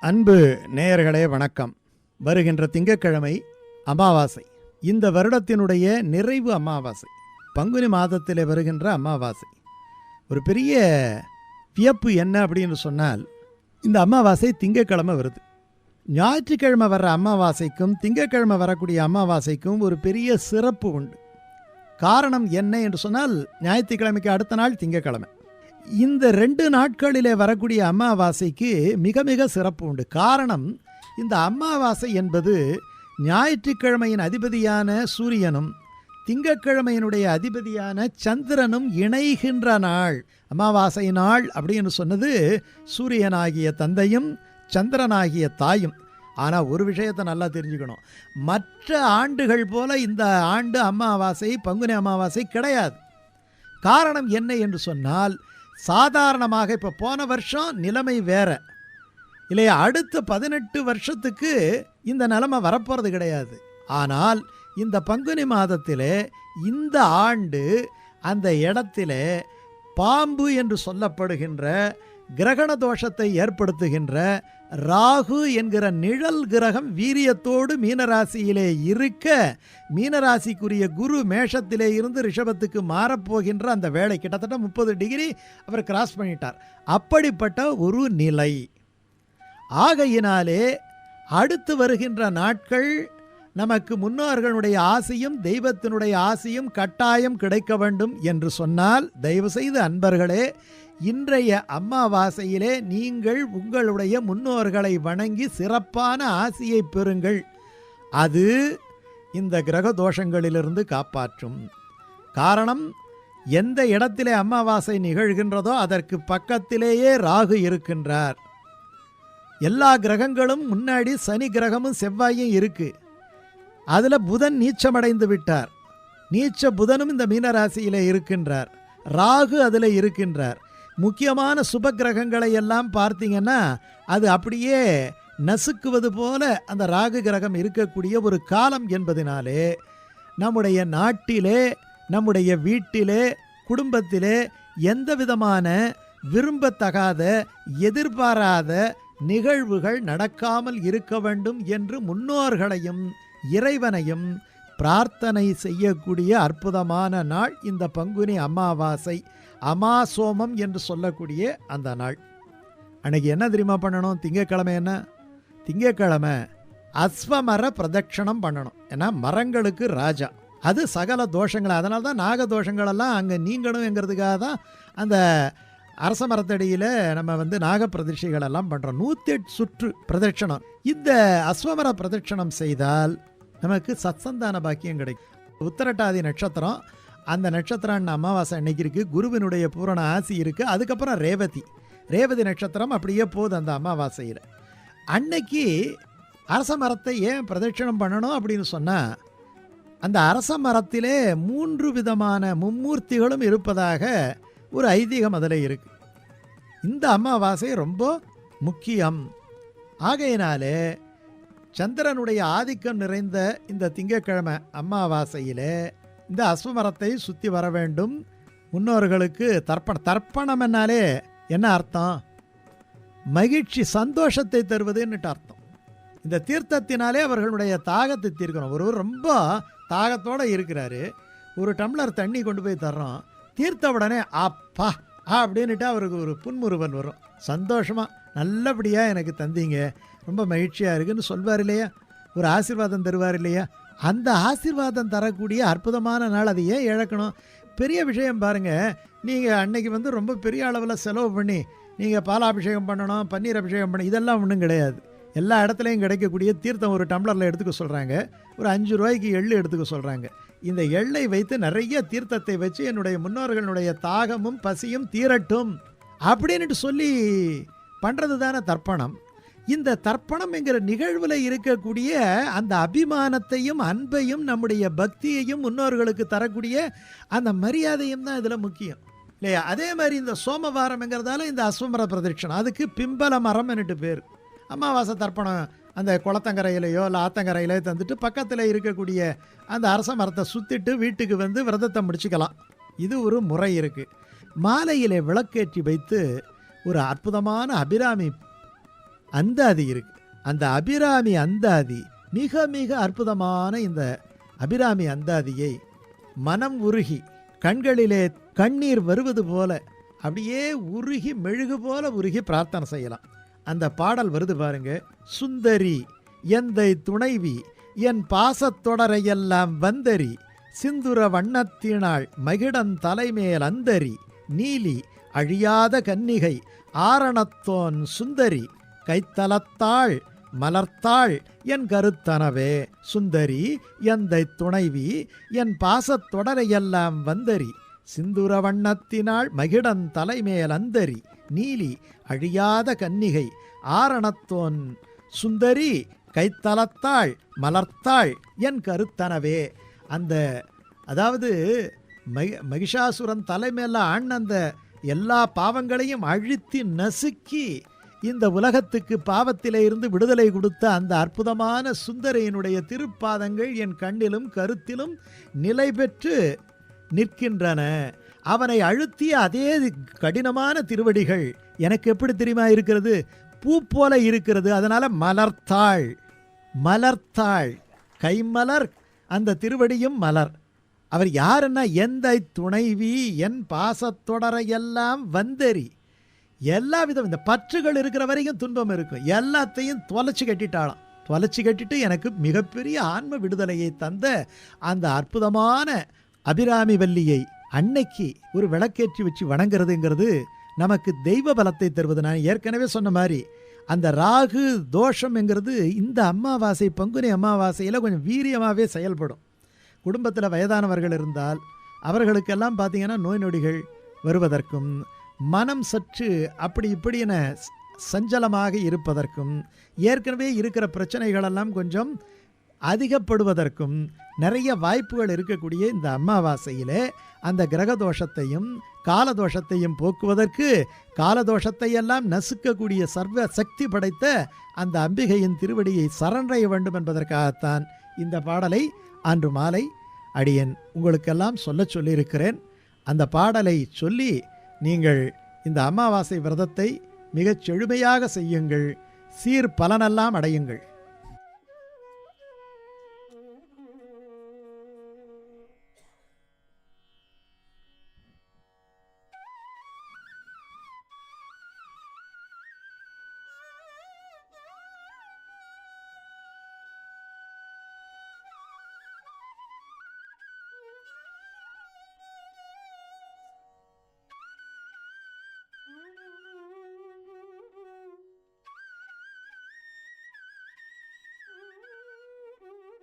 அன்பு நேயர்களே வணக்கம். வருகின்ற திங்கட்கிழமை அமாவாசை. இந்த வருடத்தினுடைய நிறைவு அமாவாசை. பங்குனி மாதத்தில் வருகின்ற அமாவாசை. ஒரு பெரிய வியப்பு என்ன அப்படின்னு சொன்னால் இந்த அமாவாசை திங்கட்கிழமை வருது. ஞாயிற்றுக்கிழமை வர்ற அமாவாசைக்கும் திங்கட்கிழமை வரக்கூடிய அமாவாசைக்கும் ஒரு பெரிய சிறப்பு உண்டு. காரணம் என்ன என்று சொன்னால் ஞாயிற்றுக்கிழமைக்கு அடுத்த நாள் திங்கக்கிழமை இந்த ரெண்டு நாட்களிலே வரக்கூடிய அமாவாசைக்கு மிக மிக சிறப்பு உண்டு. காரணம் இந்த அமாவாசை என்பது ஞாயிற்றுக்கிழமையின் அதிபதியான சூரியனும் திங்கட்கிழமையினுடைய அதிபதியான சந்திரனும் இணைகின்ற நாள். அமாவாசை நாள் அப்படின்னு சொன்னது சூரியனாகிய தந்தையும் சந்திரனாகிய தாயும். ஆனால் ஒரு விஷயத்தை நல்லா தெரிஞ்சுக்கணும். மற்ற ஆண்டுகள் போல இந்த ஆண்டு அமாவாசை பங்குனி அமாவாசை கிடையாது. காரணம் என்ன என்று சொன்னால் சாதாரணமாக இப்போ போன வருஷம் நிலைமை வேற. இல்லையா அடுத்த பதினெட்டு வருஷத்துக்கு இந்த நிலைமை வரப்போகிறது கிடையாது. ஆனால் இந்த பங்குனி மாதத்திலே இந்த ஆண்டு அந்த இடத்திலே பாம்பு என்று சொல்லப்படுகின்ற கிரகண தோஷத்தை ஏற்படுத்துகின்ற ராகு என்கிற நிழல் கிரகம் வீரியத்தோடு மீனராசியிலே இருக்க மீனராசிக்குரிய குரு மேஷத்திலே இருந்து ரிஷபத்துக்கு மாறப்போகின்ற அந்த வேலை கிட்டத்தட்ட முப்பது டிகிரி அவர் கிராஸ் பண்ணிட்டார். அப்படிப்பட்ட ஒரு நிலை. ஆகையினாலே அடுத்து வருகின்ற நாட்கள் நமக்கு முன்னோர்களுடைய ஆசையும் தெய்வத்தினுடைய ஆசையும் கட்டாயம் கிடைக்க வேண்டும் என்று சொன்னால் தயவுசெய்து அன்பர்களே இன்றைய அமாவாசையிலே நீங்கள் உங்களுடைய முன்னோர்களை வணங்கி சிறப்பான ஆசையை பெறுங்கள். அது இந்த கிரக தோஷங்களிலிருந்து காப்பாற்றும். காரணம் எந்த இடத்திலே அமாவாசை நிகழ்கின்றதோ அதற்கு பக்கத்திலேயே ராகு இருக்கின்றார். எல்லா கிரகங்களும் முன்னாடி சனி கிரகமும் செவ்வாயும் இருக்குது அதில் புதன் நீச்சமடைந்து விட்டார். நீச்ச புதனும் இந்த மீனராசியில் இருக்கின்றார். ராகு அதில் இருக்கின்றார். முக்கியமான சுப கிரகங்களை எல்லாம் பார்த்தீங்கன்னா அது அப்படியே நசுக்குவது போல அந்த ராகு கிரகம் இருக்கக்கூடிய ஒரு காலம் என்பதினாலே நம்முடைய நாட்டிலே நம்முடைய வீட்டிலே குடும்பத்திலே எந்த விதமான விரும்பத்தகாத எதிர்பாராத நிகழ்வுகள் நடக்காமல் இருக்க வேண்டும் என்று முன்னோர்களையும் இறைவனையும் பிரார்த்தனை செய்யக்கூடிய அற்புதமான நாள் இந்த பங்குனி அமாவாசை அமாசோமம் என்று சொல்லக்கூடிய அந்த நாள். அன்னைக்கு என்ன தெரியுமா பண்ணணும்? திங்கக்கிழமை என்ன? திங்கக்கிழமை அஸ்வமர பிரதட்சணம் பண்ணணும். ஏன்னா மரங்களுக்கு ராஜா. அது சகல தோஷங்கள். அதனால தான் நாக தோஷங்களெல்லாம் அங்கே நீங்கணுங்கிறதுக்காக தான் அந்த அரச மரத்தடியில் நம்ம வந்து நாக பிரதிஷ்டைகள் எல்லாம் பண்ணுறோம் நூற்றி எட்டு சுற்று பிரதட்சணம். இந்த அஸ்வமர பிரதட்சணம் செய்தால் நமக்கு சத்சந்தான பாக்கியம் கிடைக்கும். உத்தரட்டாதி நட்சத்திரம் அந்த நட்சத்திரம் அமாவாசை அன்னைக்கு இருக்குது குருவினுடைய பூரண ஆசி இருக்குது அதுக்கப்புறம் ரேவதி. ரேவதி நட்சத்திரம் அப்படியே போகுது அந்த அமாவாசையில். அன்னைக்கு அரச மரத்தை ஏன் பிரதட்சணம் பண்ணணும் அப்படின்னு சொன்னால் அந்த அரச மரத்திலே மூன்று விதமான மும்மூர்த்திகளும் இருப்பதாக ஒரு ஐதீகம் அதில் இருக்குது இந்த அமாவாசை ரொம்ப முக்கியம். ஆகையினாலே சந்திரனுடைய ஆதிக்கம் நிறைந்த இந்த திங்கட்கிழமை அமாவாசையிலே இந்த அஸ்வமரத்தை சுற்றி வர வேண்டும். முன்னோர்களுக்கு தர்ப்பணம் தர்ப்பணம் என்னாலே என்ன அர்த்தம்? மகிழ்ச்சி சந்தோஷத்தை தருவதுன்னுட்டு அர்த்தம். இந்த தீர்த்தத்தினாலே அவர்களுடைய தாகத்தை தீர்க்கணும். ஒருவர் ரொம்ப தாகத்தோடு இருக்கிறாரு. ஒரு டம்ளர் தண்ணி கொண்டு போய் தர்றோம். தீர்த்த உடனே அப்பா அப்படின்ட்டு அவருக்கு ஒரு புன்முருகன் வரும். சந்தோஷமாக நல்லபடியாக எனக்கு தந்தீங்க. ரொம்ப மகிழ்ச்சியாக இருக்குன்னு சொல்வார் இல்லையா? ஒரு ஆசீர்வாதம் தருவார் இல்லையா? அந்த ஆசீர்வாதம் தரக்கூடிய அற்புதமான நாள் அதை ஏன் இழக்கணும்? பெரிய விஷயம் பாருங்கள் நீங்கள் அன்னைக்கு வந்து ரொம்ப பெரிய அளவில் செலவு பண்ணி நீங்கள் பாலாபிஷேகம் பண்ணணும் பன்னீர் அபிஷேகம் பண்ண இதெல்லாம் ஒன்றும் கிடையாது. எல்லா இடத்துலையும் கிடைக்கக்கூடிய தீர்த்தம் ஒரு டம்ளரில் எடுத்துக்க சொல்கிறாங்க ஒரு அஞ்சு ரூபாய்க்கு எள்ளு எடுத்துக்க சொல்கிறாங்க இந்த எள்ளை வைத்து நிறைய தீர்த்தத்தை வச்சு என்னுடைய முன்னோர்களுடைய தாகமும் பசியும் தீரட்டும் அப்படின்ட்டு சொல்லி பண்ணுறது தானே தர்ப்பணம். இந்த தர்ப்பணம் என்கிற நிகழ்வில் இருக்கக்கூடிய அந்த அபிமானத்தையும் அன்பையும் நம்முடைய பக்தியையும் முன்னோர்களுக்கு தரக்கூடிய அந்த மரியாதையும் தான் இதில் முக்கியம். இல்லையா? அதே மாதிரி இந்த சோமவாரம்ங்கிறதால இந்த அஸ்வமர பிரதட்சணம் அதுக்கு பிம்பல மரம்னுட்டு பேர். அமாவாசை தர்ப்பணம் அந்த குளத்தங்கரையிலையோ இல்லை ஆத்தங்கரையிலையோ தந்துட்டு பக்கத்தில் இருக்கக்கூடிய அந்த அரச மரத்தை சுற்றிட்டு வீட்டுக்கு வந்து விரதத்தை முடிச்சுக்கலாம். இது ஒரு முறை இருக்குது மாலையிலே விளக்கேற்றி வைத்து ஒரு அற்புதமான அபிராமி அந்தாதி இருக்குது அந்த அபிராமி அந்தாதி மிக மிக அற்புதமான இந்த அபிராமி அந்தாதியை மனம் உருகி கண்களிலே கண்ணீர் வருவது போல அப்படியே உருகி மெழுகு போல உருகி பிரார்த்தனை செய்யலாம். அந்த பாடல் வருது பாருங்க. சுந்தரி எந்தை துணைவி என் பாசத்தொடரையெல்லாம் வந்தரி சிந்துர வண்ணத்தினாள் மகிடன் தலைமேல் அந்தரி நீலி அழியாத கன்னிகை ஆரணத்தோன் சுந்தரி கைத்தலத்தாள் மலர்த்தாள் என் கருத்தனவே. சுந்தரி எந்தை துணைவி என் பாசத்தொடரையெல்லாம் வந்தரி சிந்துர வண்ணத்தினாள் மகிடன் தலைமேல் அந்தரி நீலி அழியாத கன்னிகை ஆரணத்தோன் சுந்தரி கைத்தலத்தாள் மலர்த்தாள் என் கருத்தனவே. அந்த அதாவது மகி மகிஷாசுரன் தலைமையில் ஆண் அந்த எல்லா பாவங்களையும் அழித்து நசுக்கி இந்த உலகத்துக்கு பாவத்திலே இருந்து விடுதலை கொடுத்த அந்த அற்புதமான சுந்தரையினுடைய திருப்பாதங்கள் என் கண்ணிலும் கருத்திலும் நிலை பெற்று நிற்கின்றன. அவனை அழுத்திய அதே கடினமான திருவடிகள் எனக்கு எப்படி தெரியுமா இருக்கிறது? பூ போல இருக்கிறது. அதனால மலர்த்தாள். மலர்த்தாள். கைமலர் அந்த திருவடியும் மலர். அவர் யாருன்னா எந்த துணைவி என் பாசத்தொடரையெல்லாம் வந்தெறி. எல்லா விதம் இந்த பற்றுகள் இருக்கிற வரைக்கும் துன்பம் இருக்கும். எல்லாத்தையும் தொலைச்சி கட்டிட்டாளாம். தொலைச்சி கட்டிட்டு எனக்கு மிகப்பெரிய ஆன்ம விடுதலையை தந்த அந்த அற்புதமான அபிராமி வல்லியை அன்னைக்கு ஒரு விளக்கேற்றி வச்சு வணங்குறதுங்கிறது நமக்கு தெய்வ பலத்தை தருவது. நான் ஏற்கனவே சொன்ன மாதிரி அந்த ராகு தோஷம்ங்கிறது இந்த அமாவாசை பங்குனி அமாவாசையில் கொஞ்சம் வீரியமாகவே செயல்படும். குடும்பத்தில் வயதானவர்கள் இருந்தால் அவர்களுக்கெல்லாம் பார்த்திங்கன்னா நோய் நொடிகள் வருவதற்கும் மனம் சற்று அப்படி இப்படி என சஞ்சலமாக இருப்பதற்கும் ஏற்கனவே இருக்கிற பிரச்சனைகளெல்லாம் கொஞ்சம் அதிகப்படுவதற்கும் நிறைய வாய்ப்புகள் இருக்கக்கூடிய இந்த அமாவாசையிலே அந்த கிரக தோஷத்தையும் காலதோஷத்தையும் போக்குவதற்கு காலதோஷத்தை எல்லாம் நசுக்கக்கூடிய சர்வ சக்தி படைத்த அந்த அம்பிகையின் திருவடியை சரணடைய வேண்டும் என்பதற்காகத்தான் இந்த பாடலை அன்று மாலை அடியேன் உங்களுக்கெல்லாம் சொல்ல சொல்லியிருக்கிறேன். அந்த பாடலை சொல்லி நீங்கள் இந்த அமாவாசை விரதத்தை மிகச் செழுமையாக செய்யுங்கள். சீர் பலனெல்லாம் அடையுங்கள். Thank you.